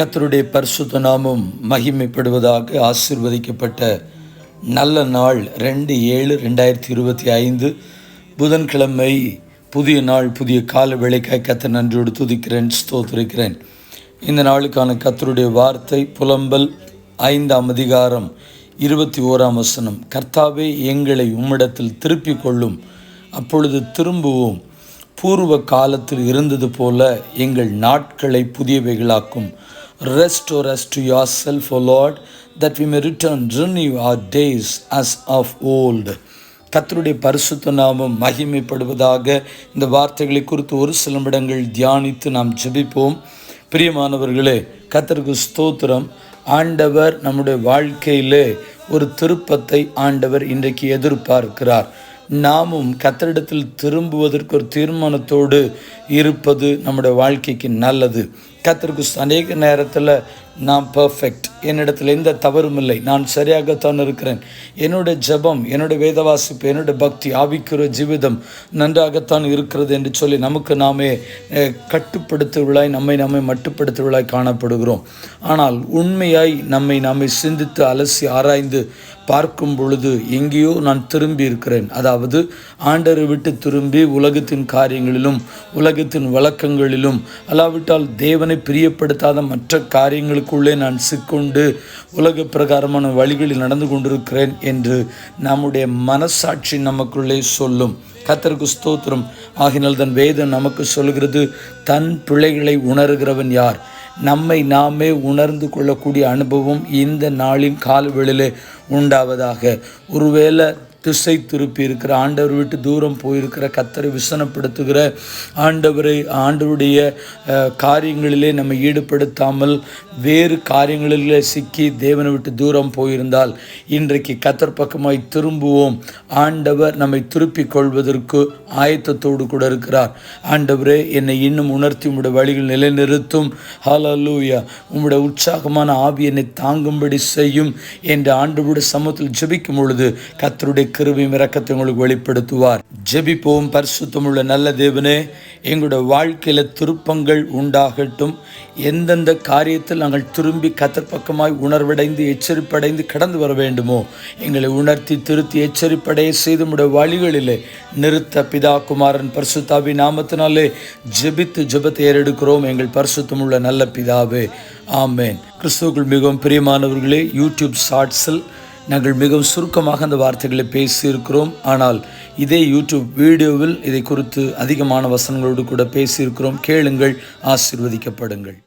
கத்தருடைய பரிசுத்த நாமம் மகிமைப்படுவதாக ஆசிர்வதிக்கப்பட்ட நல்ல நாள் ரெண்டு ஏழு ரெண்டாயிரத்தி இருபத்தி ஐந்து. புதன்கிழமை புதிய நாள் புதிய கால வேலைக்காய் கத்த நன்றியோடு துதிக்கிறேன் ஸ்தோத்திருக்கிறேன். இந்த நாளுக்கான கத்தருடைய வார்த்தை புலம்பல் ஐந்தாம் அதிகாரம் இருபத்தி ஓராம் வசனம். கர்த்தாவே எங்களை உம்மிடத்தில் திருப்பிக் கொள்ளும். அப்பொழுது திரும்புவோம். பூர்வ காலத்தில் இருந்தது போல எங்கள் நாட்களை புதியவைகளாக்கும். Rest or rest to yourself o lord that we may return renew our days as of old. கத்தருடைய பரிசுத்த நாமம் மகிமைப்படுவதாக இந்த வார்த்தைகளை குறித்து ஒரு சில நிமிடங்கள் தியானித்து நாம் ஜெபிப்போம். பிரியமானவர்களே கத்தருக்கு ஸ்தோத்திரம். ஆண்டவர் நம்முடைய வாழ்க்கையிலே ஒரு திருப்பத்தை ஆண்டவர் இன்றைக்கு எதிர்பார்க்கிறார். நாமும் கத்தரிடத்தில் திரும்புவதற்கு ஒரு தீர்மானத்தோடு இருப்பது நம்முடைய வாழ்க்கைக்கு நல்லது. கத்தருக்கு அநேக நேரத்தில் நான் பர்ஃபெக்ட் என்னிடத்தில் எந்த தவறும் இல்லை. நான் சரியாகத்தான் இருக்கிறேன். என்னுடைய ஜெபம் என்னுடைய வேதவாசிப்பு என்னுடைய பக்தி ஆவிக்குற ஜீவிதம் நன்றாகத்தான் இருக்கிறது என்று சொல்லி நமக்கு நாமே கட்டுப்படுத்துவிழாய் நம்மை நாமே மட்டுப்படுத்துவிழாய் காணப்படுகிறோம். ஆனால் உண்மையாய் நம்மை நாமே சிந்தித்து அலசி ஆராய்ந்து பார்க்கும் பொழுது எங்கேயோ நான் திரும்பி இருக்கிறேன். அதாவது ஆண்டரை விட்டு திரும்பி உலகத்தின் காரியங்களிலும் உலகத்தின் வழக்கங்களிலும் அல்லாவிட்டால் தேவனை பிரியப்படுத்தாத மற்ற காரியங்களுக்குள்ளே நான் சிக்கொண்டு உலக பிரகாரமான வழிகளில் நடந்து கொண்டிருக்கிறேன் என்று நம்முடைய மனசாட்சி நமக்குள்ளே சொல்லும். கத்தருக்கு ஸ்தோத்திரம். ஆகினால் தன் வேதம் நமக்கு சொல்கிறது தன் பிள்ளைகளை உணர்கிறவன் யார்? நம்மை நாமே உணர்ந்து கொள்ளக்கூடிய அனுபவம் இந்த நாளின் காலவெளியில் உண்டாவதாக. ஒருவேளை திசை திருப்பி இருக்கிற ஆண்டவர் விட்டு தூரம் போயிருக்கிற கத்தரை விசனப்படுத்துகிற ஆண்டவரை ஆண்டவருடைய காரியங்களிலே நம்ம ஈடுபடுத்தாமல் வேறு காரியங்களிலே சிக்கி தேவனை விட்டு தூரம் போயிருந்தால் இன்றைக்கு கத்தர் பக்கமாய் திரும்புவோம். ஆண்டவர் நம்மை திருப்பிக் கொள்வதற்கு ஆயத்தத்தோடு கூட இருக்கிறார். ஆண்டவரே என்னை இன்னும் உணர்த்தி உங்களுடைய வழிகள் நிலைநிறுத்தும். ஹலலூயா உம்முடைய உற்சாகமான ஆவி என்னை தாங்கும்படி செய்யும். என்று ஆண்டவருடைய சமூகத்தில் ஜபிக்கும் பொழுது கத்தருடைய கிருபியும் இறக்கத்தை உங்களுக்கு வெளிப்படுத்துவார். ஜெபிப்போம் பரிசுத்தமுள்ள நல்ல தேவனே எங்களுடைய வாழ்க்கையில திருப்பங்கள் உண்டாகட்டும். எந்தெந்த காரியத்தில் நாங்கள் திரும்பி கத்தற்பக்கமாய் உணர்வடைந்து எச்சரிப்படைந்து கடந்து வர வேண்டுமோ எங்களை உணர்த்தி திருத்தி எச்சரிப்படைய செய்து உடைய வழிகளிலே நிறுத்த பிதா குமாரன் பரிசுத்தாவி நாமத்தினாலே ஜெபித்து ஜெபத்தை ஏறெடுக்கிறோம். எங்கள் பரிசுத்தமுள்ள நல்ல பிதாவே ஆமேன். கிறிஸ்துவுக்குள் மிகவும் பிரியமானவர்களே யூடியூப் ஷார்ட்ஸில் நாங்கள் மிகவும் சுருக்கமாக அந்த வார்த்தைகளை பேசியிருக்கிறோம். ஆனால் இதே யூடியூப் வீடியோவில் இதை குறித்து அதிகமான வசனங்களோடு கூட பேசியிருக்கிறோம். கேளுங்கள் ஆசீர்வதிக்கப்படுங்கள்.